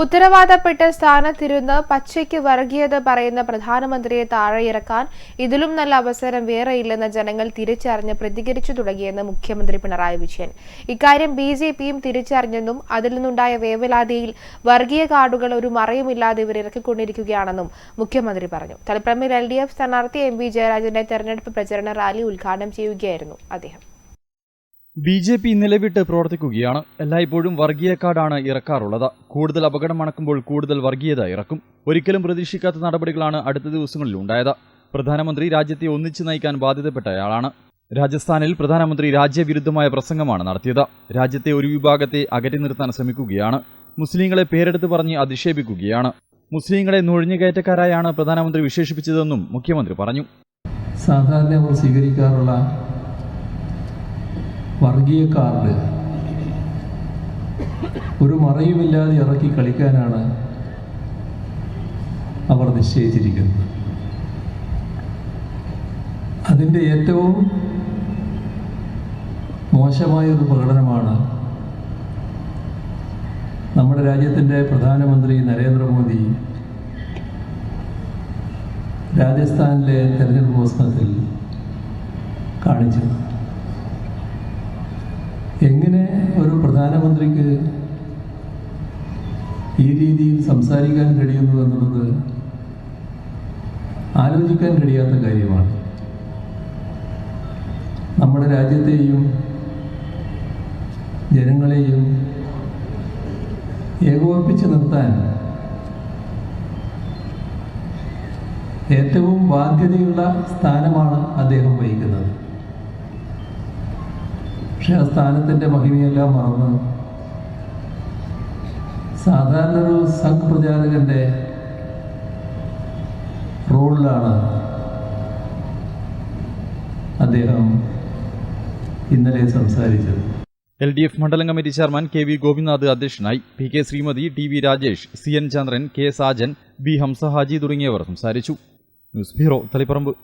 ഉത്തരവാദപ്പെട്ട സ്ഥാനത്തിരുന്ന് പച്ചയ്ക്ക് വർഗീയത പറയുന്ന പ്രധാനമന്ത്രിയെ താഴെ ഇറക്കാൻ ഇതിലും നല്ല അവസരം വേറെയില്ലെന്ന് ജനങ്ങൾ തിരിച്ചറിഞ്ഞ് പ്രതികരിച്ചു തുടങ്ങിയെന്ന് മുഖ്യമന്ത്രി പിണറായി വിജയൻ. ഇക്കാര്യം ബി ജെ പിയും തിരിച്ചറിഞ്ഞെന്നും അതിൽ നിന്നുണ്ടായ വേവലാതിയിൽ വർഗീയ കാർഡുകൾ ഒരു മറയുമില്ലാതെ ഇവർ ഇറക്കിക്കൊണ്ടിരിക്കുകയാണെന്നും മുഖ്യമന്ത്രി പറഞ്ഞു. തലപ്പറമ്പിൽ എൽ ഡി എഫ് സ്ഥാനാർത്ഥി എം വി ജയരാജന്റെ തെരഞ്ഞെടുപ്പ് പ്രചരണ റാലി ഉദ്ഘാടനം ചെയ്യുകയായിരുന്നു അദ്ദേഹം. ബി ജെ പി നിലവിട്ട് പ്രവർത്തിക്കുകയാണ്. എല്ലായ്പ്പോഴും വർഗീയ കാർഡാണ് ഇറക്കാറുള്ളത്. കൂടുതൽ അപകടം അണക്കുമ്പോൾ കൂടുതൽ വർഗീയത ഇറക്കും. ഒരിക്കലും പ്രതീക്ഷിക്കാത്ത നടപടികളാണ് അടുത്ത ദിവസങ്ങളിൽ ഉണ്ടായത്. പ്രധാനമന്ത്രി രാജ്യത്തെ ഒന്നിച്ചു നയിക്കാൻ ബാധ്യതപ്പെട്ടയാളാണ്. രാജസ്ഥാനിൽ പ്രധാനമന്ത്രി രാജ്യവിരുദ്ധമായ പ്രസംഗമാണ് നടത്തിയത്. രാജ്യത്തെ ഒരു വിഭാഗത്തെ അകറ്റി നിർത്താൻ ശ്രമിക്കുകയാണ്. മുസ്ലിങ്ങളെ പേരെടുത്ത് പറഞ്ഞ് അധിക്ഷേപിക്കുകയാണ്. മുസ്ലിങ്ങളെ നുഴഞ്ഞുകയറ്റക്കാരായാണ് പ്രധാനമന്ത്രി വിശേഷിപ്പിച്ചതെന്നും മുഖ്യമന്ത്രി പറഞ്ഞു. സാധാരണ സ്വീകരിക്കാറുള്ള വർഗീയ കാർഡ്. ഒരു മറയുമില്ലാതെ ഇറക്കി കളിക്കാനാണ് അവർ നിശ്ചയിച്ചിരിക്കുന്നത്. അതിന്റെ ഏറ്റവും മോശമായ ഒരു പ്രകടനമാണ് നമ്മുടെ രാജ്യത്തിന്റെ പ്രധാനമന്ത്രി നരേന്ദ്രമോദി രാജസ്ഥാനിലെ തെരഞ്ഞെടുപ്പ് പ്രശ്നത്തിൽ കാണിച്ചത് എങ്ങനെ ഒരു പ്രധാനമന്ത്രിക്ക് ഈ രീതിയിൽ സംസാരിക്കാൻ കഴിയുന്നു എന്നുള്ളത് ആലോചിക്കാൻ കഴിയാത്ത കാര്യമാണ്. നമ്മുടെ രാജ്യത്തെയും ജനങ്ങളെയും ഏകോപിപ്പിച്ച് നിർത്താൻ ഏറ്റവും ബാധ്യതയുള്ള സ്ഥാനമാണ് അദ്ദേഹം വഹിക്കുന്നത്. പക്ഷെ ആ സ്ഥാനത്തിന്റെ മഹിമയെല്ലാം മറന്ന് സാധാരണ ഒരു സംഘ് പ്രചാരകന്റെ റോളിലാണ് അദ്ദേഹം ഇന്നലെ സംസാരിച്ചത്. എൽ ഡി എഫ് മണ്ഡലം committee chairman K V Gopinath അധ്യക്ഷനായി P K Sreemathi T V Rajesh C N Chandran K Sajan B Hamsahaji തുടങ്ങിയവർ സംസാരിച്ചു. News bureau Taliparamba.